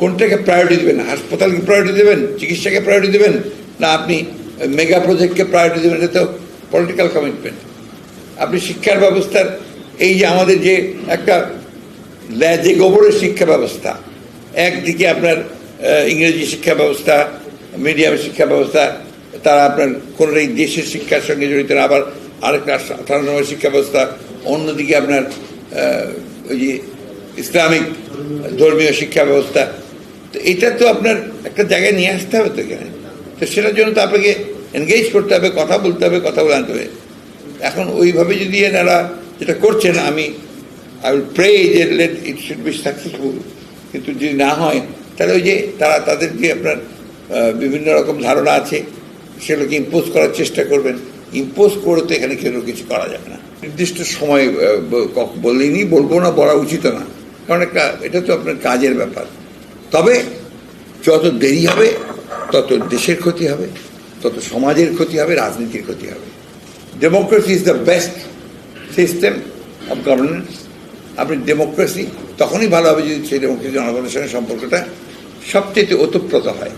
কোনটাকে প্রায়োরিটি দেবেন? হাসপাতালকে প্রায়োরিটি দেবেন? চিকিৎসাকে প্রায়োরিটি দেবেন? না আপনি মেগা প্রজেক্টকে প্রায়োরিটি দেবেন? এটা তো পলিটিক্যাল কমিটমেন্ট আপনি শিক্ষার ব্যবস্থার এই যে আমাদের যে একটা ল্যাজে গোবরের শিক্ষা ব্যবস্থা একদিকে আপনার ইংরেজি শিক্ষা ব্যবস্থা মিডিয়াম শিক্ষা ব্যবস্থা তারা আপনার কোনো এই দেশের শিক্ষার সঙ্গে জড়িত না, আবার আরেকটা নম্বর শিক্ষা ব্যবস্থা অন্যদিকে আপনার ওই যে ইসলামিক ধর্মীয় শিক্ষা ব্যবস্থা তো এটা তো আপনার একটা জায়গায় নিয়ে আসতে হবে তো এখানে। তো সেটার জন্য তো আপনাকে এনগেজ করতে হবে কথা বলতে হবে কথা বলে আনতে হবে। এখন ওইভাবে যদি এনারা যেটা করছেন আমি আই উইল প্রে যে let it should be successful কিন্তু যদি না হয় তাহলে ওই যে তারা তাদের যে আপনার বিভিন্ন রকম ধারণা আছে সেগুলোকে ইম্পোজ করার চেষ্টা করবেন। ইম্পোজ করে তো এখানে কেউ কিছু করা যাবে না। নির্দিষ্ট সময় আহ, ব- ক- বললেনি বলব না বলা উচিত না। কারণ একটা এটা তো আপনার কাজের ব্যাপার। তবে যত দেরি হবে, তত দেশের ক্ষতি হবে, তত সমাজের ক্ষতি হবে, রাজনীতির ক্ষতি হবে। Democracy is the best system of governance আপনি ডেমোক্রেসি তখনই ভালো হবে যদি সেই ডেমোক্রেসি জনগণের সঙ্গে সম্পর্কটা সবচেয়ে ওতপ্রোত হয়।